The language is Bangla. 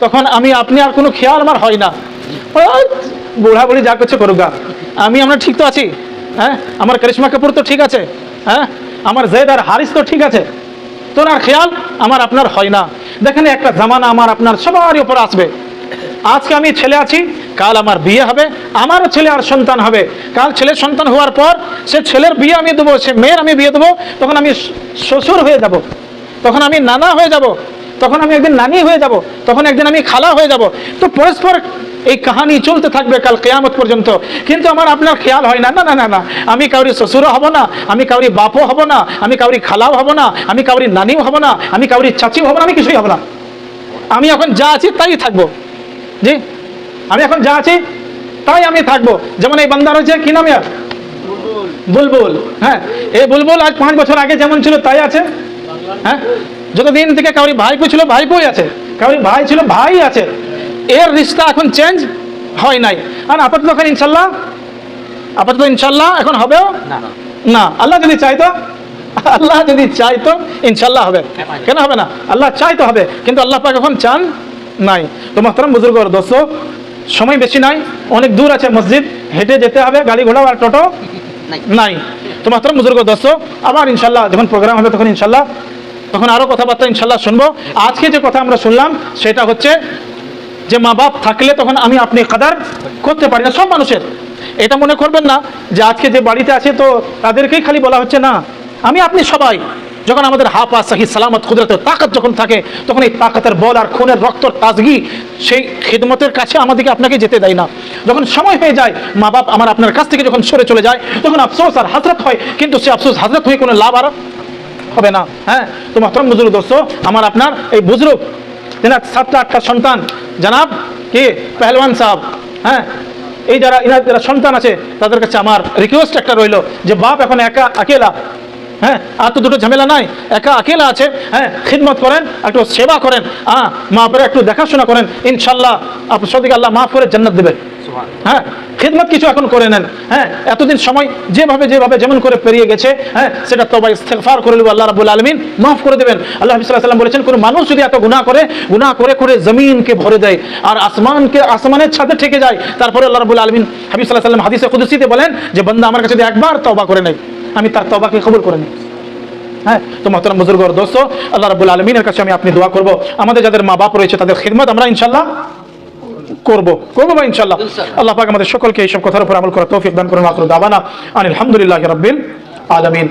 তখন আমি, আপনি আর কোনো খেয়াল আমার হয় না। বুড়া বুড়ি যা করছে করুক গা। আমি, আমরা ঠিক তো আছি? হ্যাঁ? আমার করিশ্মা কাপুর তো ঠিক আছে। হ্যাঁ? আমার জেদ আর হারিস তো ঠিক আছে। তোর আর খেয়াল আমার, আপনার হয় না। দেখেন, একটা জামানা আমার, আপনার সবারই উপর আসবে। আজকে আমি ছেলে আছি, কাল আমার বিয়ে হবে, আমারও ছেলে আর সন্তান হবে। কাল ছেলের সন্তান হওয়ার পর সে ছেলের বিয়ে আমি দেবো, সে মেয়ের আমি বিয়ে দেবো, তখন আমি শ্বশুর হয়ে যাব। তখন আমি নানা হয়ে যাব। তখন আমি একদিন নানি হয়ে যাব, তখন একদিন আমি খালা হয়ে যাব। তো পরস্পর এই কাহানি চলতে থাকবে কাল কেয়ামত পর্যন্ত। কিন্তু আমার আপনার খেয়াল হয় না না না না না। আমি কাউরি শ্বশুরও হব না, আমি কাউরি বাপও হব না, আমি কাউরি খালাও হব না, আমি কাউরি নানিও হব না, আমি কাউরি চাচিও হব না, আমি কিছুই হব না। আমি এখন যা আছি তাই থাকব। জি? আমি এখন যা আছি তাই আমি থাকব। যেমন এই বান্দা রয়েছে, কি নাম বুলবুল। হ্যাঁ এই বুলবুল আজ পাঁচ বছর আগে যেমন ছিল তাই আছে। হ্যাঁ? যতদিন থেকে কাউরি ভাইপো ছিল ভাইপোই আছে। কাউরি ভাই ছিল ভাই আছে। এর রিস্তা এখন চেঞ্জ হয় নাই। আর আপাতত এখন ইনশাল্লাহ আপাতত ইনশাল্লাহ এখন হবেও? না। আল্লাহ যদি চাইতো আল্লাহ যদি চাইতো ইনশাল্লাহ হবে। কেন হবে না? আল্লাহ চাইতো হবে কিন্তু আল্লাহ পাক এখন চান নাই। তো মোহতারাম বুজুর্গ দোস্ত সময় বেশি নাই অনেক দূর আছে মসজিদ হেঁটে যেতে হবে গাড়ি ঘোড়া আর টোটো নাই। তো মাত্র বুজুর্গ দোস্ত আবার ইনশাল্লাহ যখন প্রোগ্রাম হবে তখন ইনশাল্লাহ তখন আরও কথাবার্তা ইনশাল্লাহ শুনব। আজকে যে কথা আমরা শুনলাম, সেটা হচ্ছে যে মা বাপ থাকলে তখন আমি আপনি কাদার করতে পারি না, সব মানুষের। এটা মনে করবেন না যে আজকে যে বাড়িতে আছে তো তাদেরকেই খালি বলা হচ্ছে, না। আমি আপনি সবাই, যখন আমাদের হাফা সাহি সালামত কুদরত তাকাত যখন থাকে, তখন এই তাকাতের বল আর খুনের রক্তর তাজগি সেই খিদমতের কাছে আমাদেরকে আপনাকে যেতে দেয় না। যখন সময় হয়ে যায়, মা বাপ আমার আপনার কাছ থেকে যখন সরে চলে যায়, তখন আফসোস আর হাজরত হয়, কিন্তু সে আফসোস হাজরত হয়ে কোনো লাভ আর হবে না। হ্যাঁ? তো মহতরম বুজুর্গ, দোস্ত, আমার আপনার এই বুজরুগ তেনার সাতটা, আটটা সন্তান, জানাব, কি? পেহলওয়ান সাহেব হ্যাঁ? এই যারা ইনার যারা সন্তান আছে, তাদের কাছে আমার রিকোয়েস্ট একটা রইল, যে বাপ এখন একা আকেলা হ্যাঁ? আর তো দুটো ঝামেলা নাই, একা আকেলা আছে হ্যাঁ? খিদমত করেন একটু সেবা করেন হ্যাঁ মা একটু দেখাশোনা করেন, ইনশাল্লাহ আপনার সদিকে আল্লাহ মাফ করে জান্নাত দেবে হ্যাঁ। খিদমত কিছু এখন করে নেন। হ্যাঁ এতদিন সময় যেভাবে যেভাবে যেমন করে পেরিয়ে গেছে হ্যাঁ সেটা তবাই ইস্তেগফার করে নেব, আল্লাহ রাবুল আলমিন মাফ করে দেবেন। আল্লাহ হাবিব সাল্লাল্লাহু আলাইহি সাল্লাম বলেছেন, কোনো মানুষ যদি এত গুনাহ করে গুনাহ করে করে জমিনকে ভরে দেয় আর আসমানকে, আসমানের ছাদে ঠেকে যায়, তারপরে আল্লাহ রাবুল আলমিন হাবিব সাল্লাহ সাল্লাম হাদিসে কুদুসিতে বলেন যে, বান্দা আমার কাছে যদি একবার তবা করে নেয়, আমি তার তওবাকে খবর করে নিই হ্যাঁ তো মহতরম বুজুর্গ, দোস্ত, আল্লাহ রাবুল আলমিনের কাছে আমি আপনি দোয়া করব। আমাদের যাদের মা বাপ রয়েছে, তাদের খিদমত আমরা ইনশাল্লাহ করব। করব বা ইনশাল্লাহ আল্লাহ পাক আমাদের সকলকে এইসব কথার উপর আমল করা তৌফিক দান করুন মাত্র দাবানা আনিল আলহামদুলিল্লাহ রব্বিল আলামিন।